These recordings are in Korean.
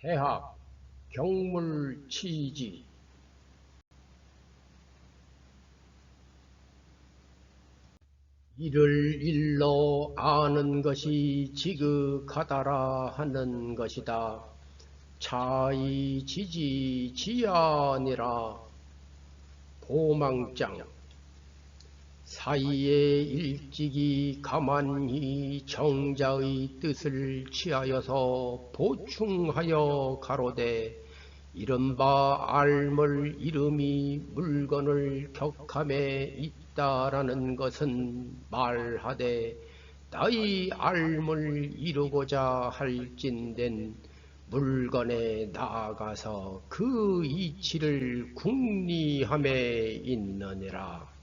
대학 경물 치지 이를 일로 아는 것이 지극하다라 하는 것이다. 차이 지지 지아니라 보망장 사이에 일찍이 가만히 정자의 뜻을 취하여서 보충하여 가로되 이른바 알물 이름이 물건을 격함에 있다라는 것은 말하되 나의 알물 이루고자 할진된 물건에 나아가서 그 이치를 궁리함에 있느니라.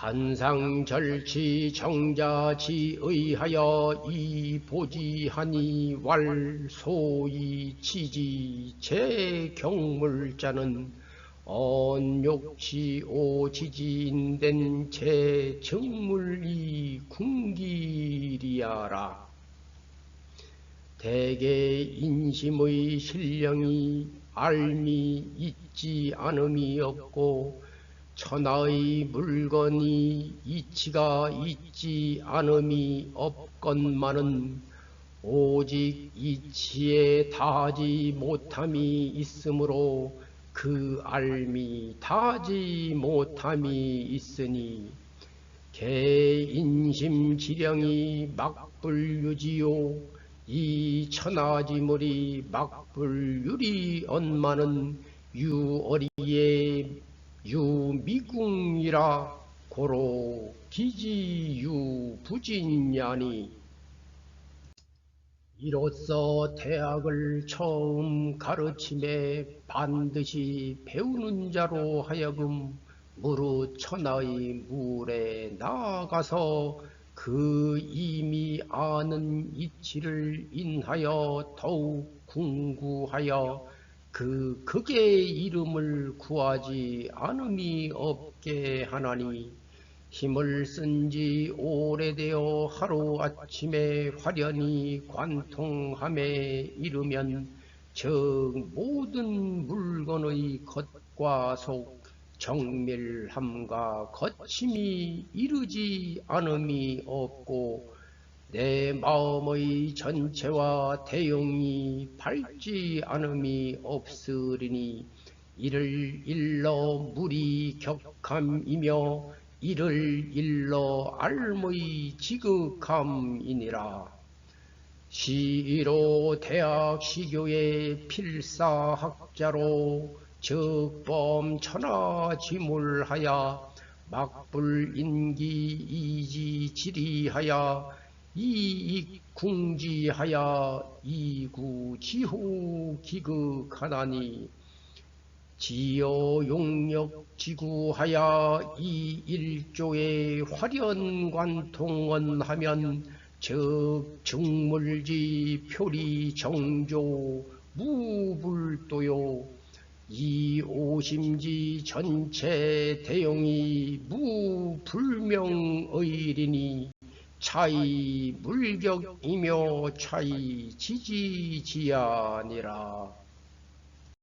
간상절치 정자지 의하여 이 보지하니 왈 소이 치지 제경물자는 언욕치 오지지인된 제정물이 궁기리하라. 대개 인심의 신령이 알미 있지 않음이 없고 천하의 물건이 이치가 있지 않음이 없건만은 오직 이치에 다하지 못함이 있으므로 그 알미 다하지 못함이 있으니 개인심 지령이 막불유지요. 이 천하지물이 막불유리 언마는 유어리에 유미궁이라 고로 기지유 부진냐니. 이로써 대학을 처음 가르침에 반드시 배우는 자로 하여금 무릇 천하의 물에 나아가서 그 이미 아는 이치를 인하여 더욱 궁구하여 그 극의 이름을 구하지 않음이 없게 하나니 힘을 쓴 지 오래되어 하루아침에 화련히 관통함에 이르면 저 모든 물건의 겉과 속 정밀함과 거침이 이르지 않음이 없고 내 마음의 전체와 대용이 밝지 않음이 없으리니 이를 일러 물이 격함이며 이를 일러 알의 지극함이니라. 시로 대학 시교의 필사학자로 적범 천하지물하여 막불인기 이지지리하여 이익궁지하여 이구지후 기극하나니 지여용력 지구하여 이 일조의 화련관통언하면 즉 정물지 표리 정조 무불도요. 이 오심지 전체 대용이 무불명의리니 차이 물격이며 차이 지지지아니라.